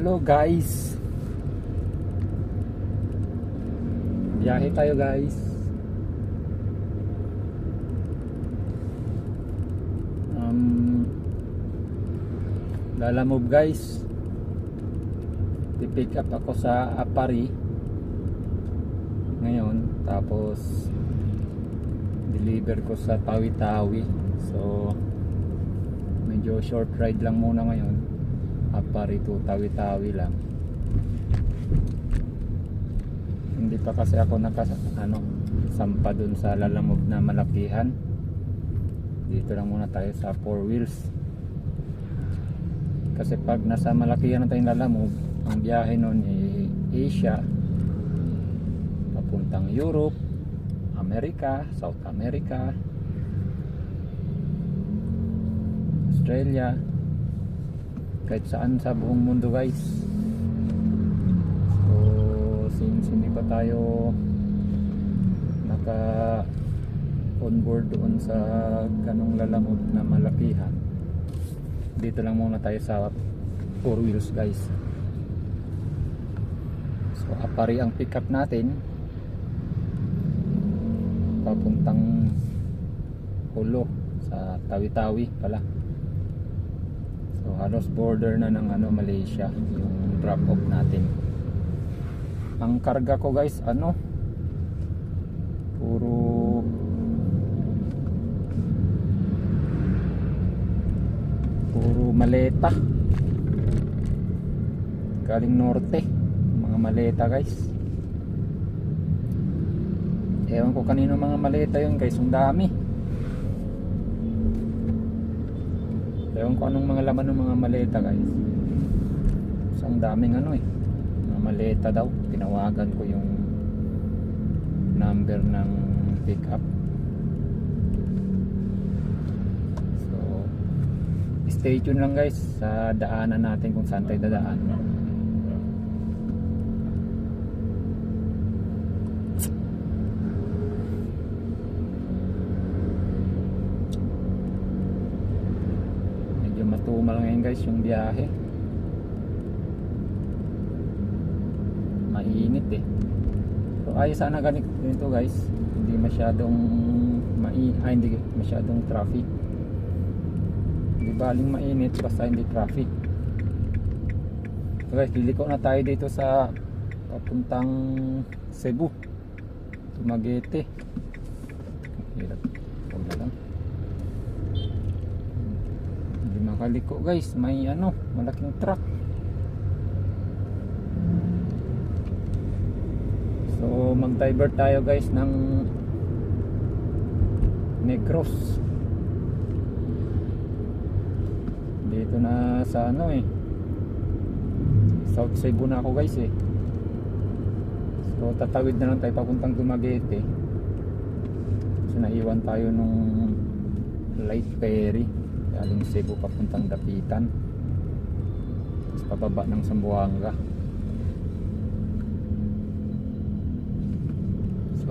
Hello guys. Biyahe tayo guys. Um, lalamove guys. Pipick up ako sa Apari. Ngayon, tapos deliver ko sa Tawi-Tawi. So, medyo short ride lang muna ngayon. Apari to Tawi-Tawi lang. Hindi pa kasi ako naka ano, sampa dun sa lalamog na malakihan. Dito lang muna tayo sa four wheels. Kasi pag nasa malakihan na tayong lalamog, ang biyahe nun ay Asia, papuntang Europe, Amerika, South America, Australia, kahit saan sa buong mundo guys. So, since hindi pa tayo naka on board doon sa ganong lalamog na malakihan, dito lang muna tayo sa four wheels guys. So, apari ang pickup natin papuntang Hulo sa Tawi-Tawi pala. So halos border na ng ano Malaysia yung drop off natin. Ang karga ko guys ano puro puro maleta. Galing norte, mga maleta guys. Ewan ko kanino mga maleta yun guys, ang dami. Ewan ko anong mga laman ng mga maleta guys. So, ang daming ano eh. Mga maleta daw. Tinawagan ko yung number ng pick up. So, stay tuned lang guys sa daanan natin kung saan tayo dadaan. Medyo matumal ngayon guys yung biyahe. Mainit eh. So ayos sana ganito ganito guys. Hindi masyadong mai ay, hindi masyadong traffic. Hindi baling mainit basta hindi traffic. So guys liliko na tayo dito sa papuntang Cebu. Tumaguete. Hirap. Huwag na lang makaliko guys. May ano malaking truck. So mag divert tayo guys ng Negros. Dito na sa ano eh. South Cebu na ako guys eh. So tatawid na lang tayo papuntang Dumaguete. So naiwan tayo nung light ferry galing Cebu papuntang Dapitan. Tapos pababa ng Sambuanga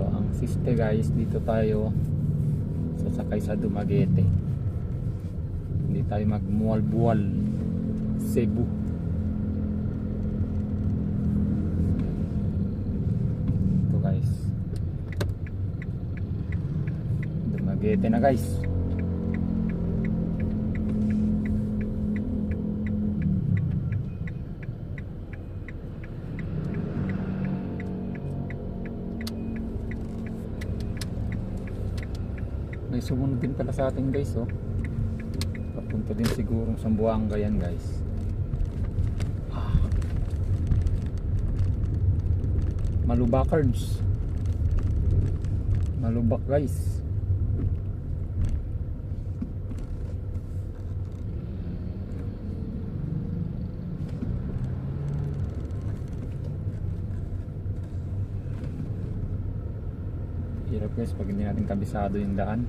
so ang siste guys dito tayo sasakay sa Dumaguete. Hindi tayo magmual-bual Cebu. Ito guys. Dumaguete na guys may sumunod din pala sa atin guys oh. Papunta din sigurong Sambuanga yan guys. Ah. malubakards malubak guys. Hirap guys pag hindi natin kabisado yung daan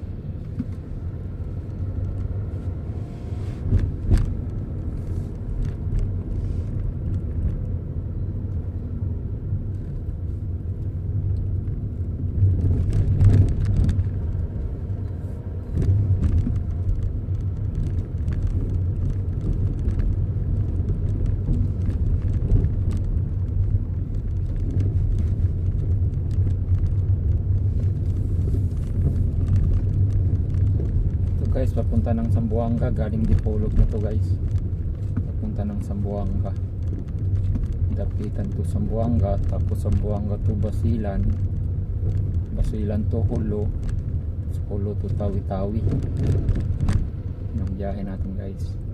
guys papunta ng Sambuanga galing Dipolog na to guys. Papunta ng Sambuanga dapitan to Sambuanga tapos Sambuanga to Basilan. Basilan to Hulo. Hulo to Tawi-Tawi. Yung biyahe natin guys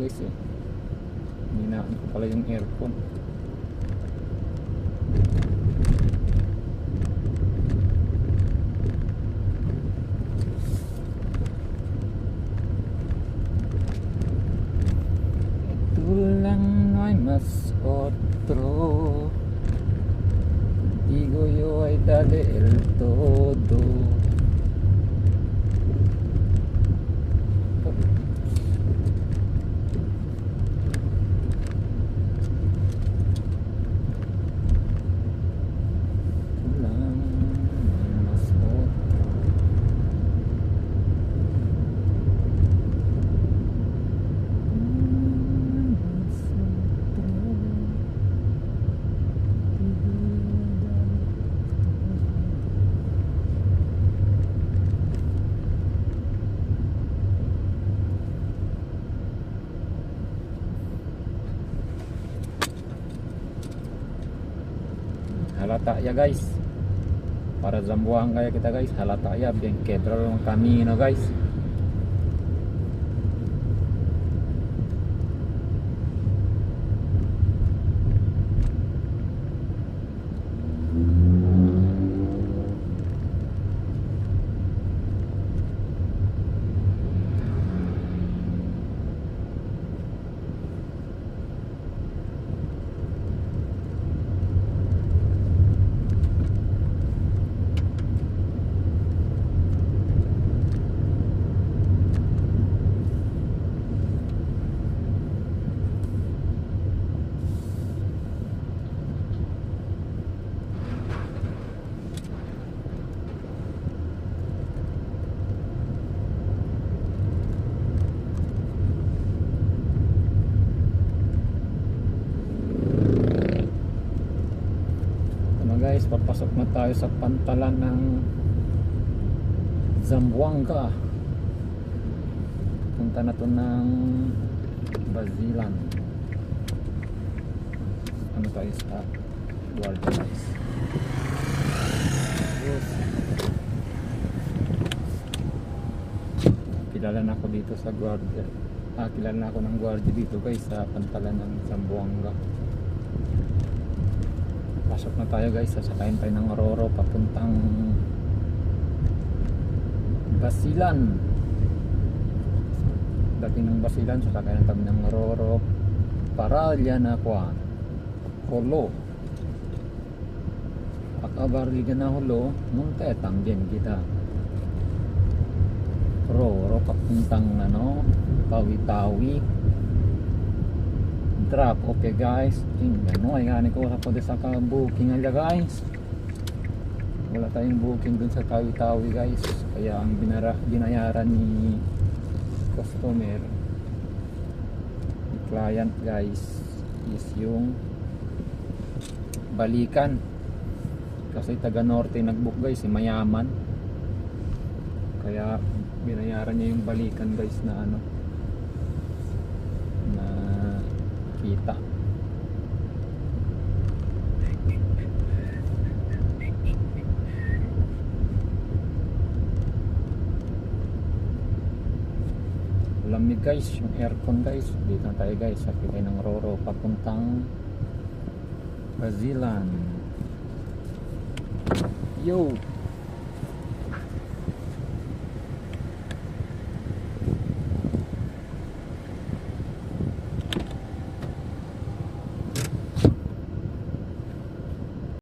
guys eh Hinaan ko pala yung aircon Ito lang ay mas otro Digo yo ay dale el todo halata ya guys. Para Zamboanga kaya kita guys. Halata ya bien quebró el camino guys guys, papasok na tayo sa pantalan ng Zamboanga. Punta na to ng Basilan. Ano tayo sa Guardia guys. Yes. Kilala na ako dito sa Guardia. Ah, kilala na ako ng Guardia dito guys sa pantalan ng Zamboanga. Pasok na tayo guys, sasakayin tayo ng Roro papuntang Basilan. Dating ng Basilan, sasakayin kami ng Roro para Llanacuan. Holo. Akabarliga na holo, munte también kita. Roro papuntang ano, Tawi-Tawi drop okay guys. Tingnan mo. Ay gani ko sa pwede sa booking nila guys. Wala tayong booking dun sa tawi-tawi guys. Kaya ang binara, binayaran ni customer ni client guys is yung balikan. Kasi taga norte nagbook guys eh, mayaman. Kaya binayaran niya yung balikan guys na ano na kita lamig guys. Yung aircon guys. Dito na tayo guys. Sa kitay ng Roro papuntang Basilan. Yo